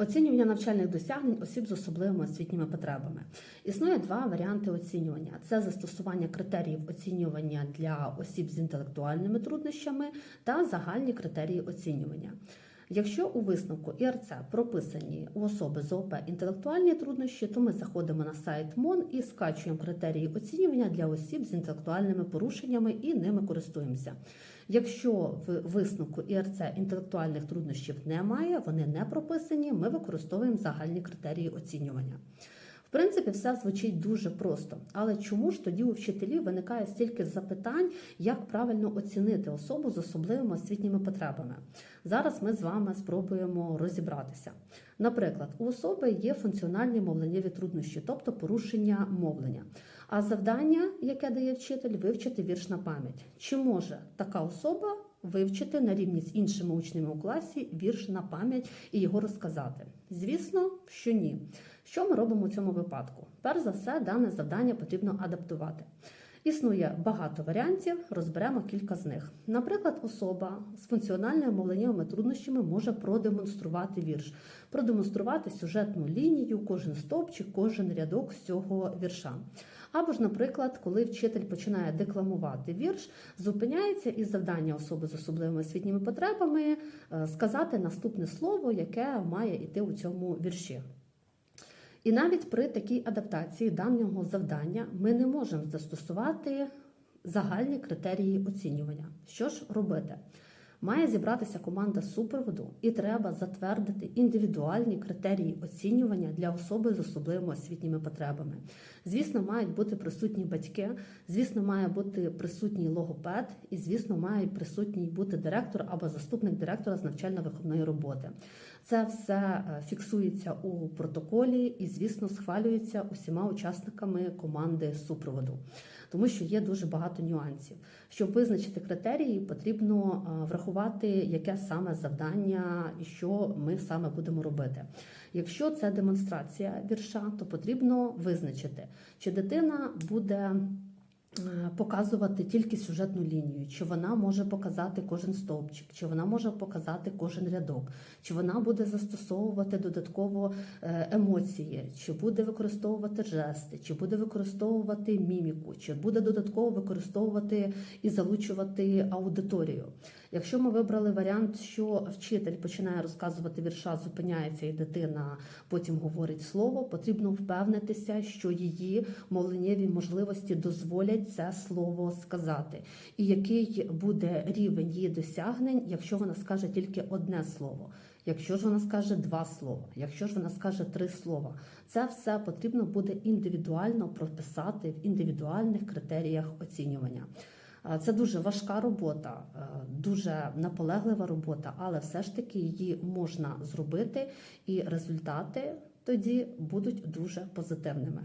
Оцінювання навчальних досягнень осіб з особливими освітніми потребами. Існує два варіанти оцінювання: це застосування критеріїв оцінювання для осіб з інтелектуальними труднощами та загальні критерії оцінювання. Якщо у висновку ІРЦ прописані у особи з ОП інтелектуальні труднощі, то ми заходимо на сайт МОН і скачуємо критерії оцінювання для осіб з інтелектуальними порушеннями і ними користуємося. Якщо в висновку ІРЦ інтелектуальних труднощів немає, вони не прописані, ми використовуємо загальні критерії оцінювання. В принципі, все звучить дуже просто. Але чому ж тоді у вчителів виникає стільки запитань, як правильно оцінити особу з особливими освітніми потребами? Зараз ми з вами спробуємо розібратися. Наприклад, у особи є функціональні мовленнєві труднощі, тобто порушення мовлення. А завдання, яке дає вчитель, вивчити вірш на пам'ять. Чи може така особа вивчити на рівні з іншими учнями у класі вірш на пам'ять і його розказати? Звісно, що ні. Що ми робимо у цьому випадку? Перш за все, дане завдання потрібно адаптувати. Існує багато варіантів, розберемо кілька з них. Наприклад, особа з функціональними мовленнєвими труднощами може продемонструвати вірш, продемонструвати сюжетну лінію, кожен стовпчик, кожен рядок з цього вірша. Або ж, наприклад, коли вчитель починає декламувати вірш, зупиняється і завдання особи з особливими освітніми потребами е, сказати наступне слово, яке має йти у цьому вірші. І навіть при такій адаптації даного завдання ми не можемо застосувати загальні критерії оцінювання. Що ж робити? Має зібратися команда супроводу, і треба затвердити індивідуальні критерії оцінювання для особи з особливими освітніми потребами. Звісно, мають бути присутні батьки, звісно, має бути присутній логопед, і звісно, має присутній бути директор або заступник директора з навчально-виховної роботи. Це все е, фіксується у протоколі і, звісно, схвалюється усіма учасниками команди супроводу, тому що є дуже багато нюансів. Щоб визначити критерії, потрібно е, врахувати, яке саме завдання і що ми саме будемо робити. Якщо це демонстрація вірша, то потрібно визначити, чи дитина буде. е, Показувати тільки сюжетну лінію, чи вона може показати кожен стовпчик, чи вона може показати кожен рядок, чи вона буде застосовувати додатково е, емоції, чи буде використовувати жести, чи буде використовувати міміку, чи буде додатково використовувати і залучувати аудиторію. Якщо ми вибрали варіант, що вчитель починає розказувати вірша, зупиняється і дитина потім говорить слово, потрібно впевнитися, що її мовленнєві можливості дозволять це слово сказати, і який буде рівень її досягнень, якщо вона скаже тільки одне слово. Якщо ж вона скаже два слова, якщо ж вона скаже три слова, це все потрібно буде індивідуально прописати в індивідуальних критеріях оцінювання. Е, Це дуже важка робота, е, дуже наполеглива робота, але все ж таки її можна зробити, і результати тоді будуть дуже позитивними.